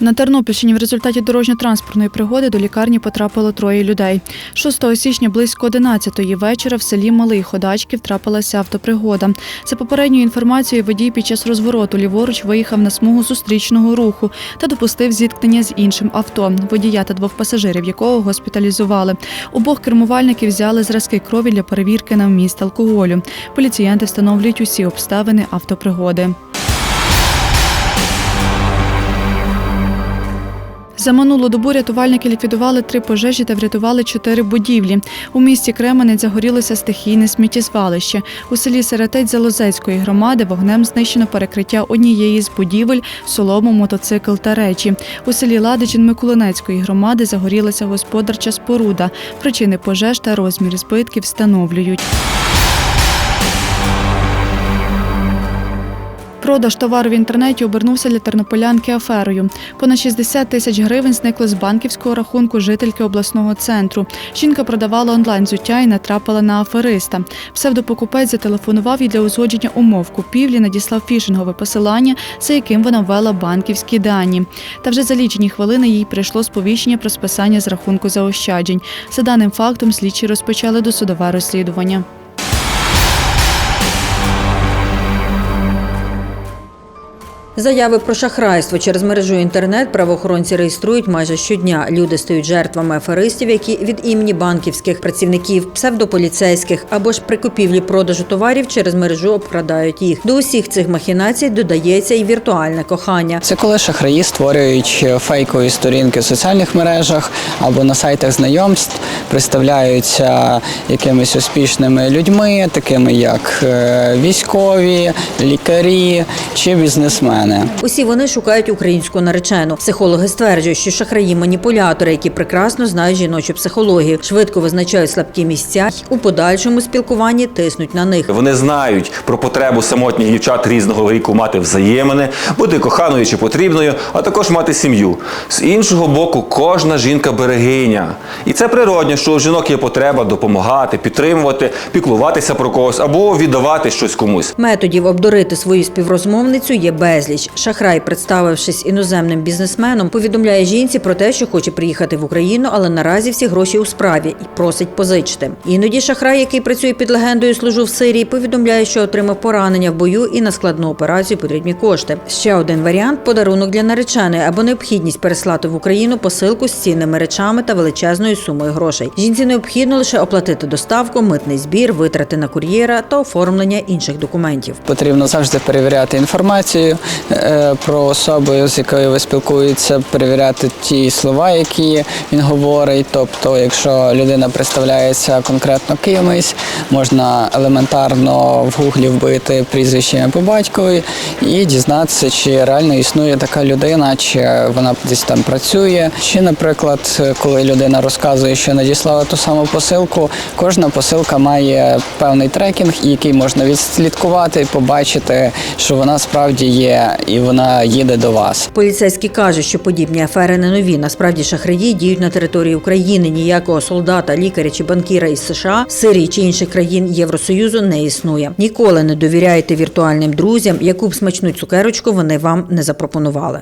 На Тернопільщині в результаті дорожньо-транспортної пригоди до лікарні потрапило троє людей. 6 січня близько 11-ї вечора в селі Малий Ходачків трапилася автопригода. За попередньою інформацією, водій під час розвороту ліворуч виїхав на смугу зустрічного руху та допустив зіткнення з іншим авто, водія та двох пасажирів, якого госпіталізували. Обох кермувальників взяли зразки крові для перевірки на вміст алкоголю. Поліціянти встановлюють усі обставини автопригоди. За минулу добу рятувальники ліквідували три пожежі та врятували чотири будівлі. У місті Кременець загорілося стихійне сміттєзвалище. У селі Серетець Залозецької громади вогнем знищено перекриття однієї з будівель, солому, мотоцикл та речі. У селі Ладичин Миколинецької громади загорілася господарча споруда. Причини пожеж та розмір збитків встановлюють. Продаж товару в інтернеті обернувся для тернополянки аферою. Понад 60 тисяч гривень зникли з банківського рахунку жительки обласного центру. Жінка продавала онлайн взуття і натрапила на афериста. Псевдопокупець зателефонував і для узгодження умов купівлі надіслав фішингове посилання, за яким вона ввела банківські дані. Та вже за лічені хвилини їй прийшло сповіщення про списання з рахунку заощаджень. За даним фактом слідчі розпочали досудове розслідування. Заяви про шахрайство через мережу інтернет правоохоронці реєструють майже щодня. Люди стають жертвами аферистів, які від імені банківських працівників, псевдополіцейських або ж при купівлі продажу товарів через мережу обкрадають їх. До усіх цих махінацій додається і віртуальне кохання. Це коли шахраї створюють фейкові сторінки в соціальних мережах або на сайтах знайомств, представляються якимись успішними людьми, такими як е, військові, лікарі чи бізнесмени. Усі вони шукають українську наречену. Психологи стверджують, що шахраї маніпулятори, які прекрасно знають жіночу психологію, швидко визначають слабкі місця й у подальшому спілкуванні тиснуть на них. Вони знають про потребу самотніх дівчат різного віку мати взаємини, бути коханою чи потрібною, а також мати сім'ю. З іншого боку, кожна жінка берегиня. І це природньо, що у жінок є потреба допомагати, підтримувати, піклуватися про когось або віддавати щось комусь. Методів обдурити свою співрозмовницю є безліч. Шахрай, представившись іноземним бізнесменом, повідомляє жінці про те, що хоче приїхати в Україну, але наразі всі гроші у справі і просить позичити. Іноді шахрай, який працює під легендою служу в Сирії, повідомляє, що отримав поранення в бою і на складну операцію потрібні кошти. Ще один варіант подарунок для нареченої або необхідність переслати в Україну посилку з цінними речами та величезною сумою грошей. Жінці необхідно лише оплатити доставку, митний збір, витрати на кур'єра та оформлення інших документів. Потрібно завжди перевіряти інформацію про особу, з якою ви спілкуєтеся, перевіряти ті слова, які він говорить. Тобто, якщо людина представляється конкретно кимось, можна елементарно в гуглі вбити прізвище по батькові і дізнатися, чи реально існує така людина, чи вона десь там працює. Чи, наприклад, коли людина розказує, що надіслала ту саму посилку, кожна посилка має певний трекінг, який можна відслідкувати, побачити, що вона справді є і вона їде до вас. Поліцейські кажуть, що подібні афери не нові. Насправді шахраї діють на території України. Ніякого солдата, лікаря чи банкіра із США, Сирії чи інших країн Євросоюзу не існує. Ніколи не довіряйте віртуальним друзям, яку б смачну цукерочку вони вам не запропонували.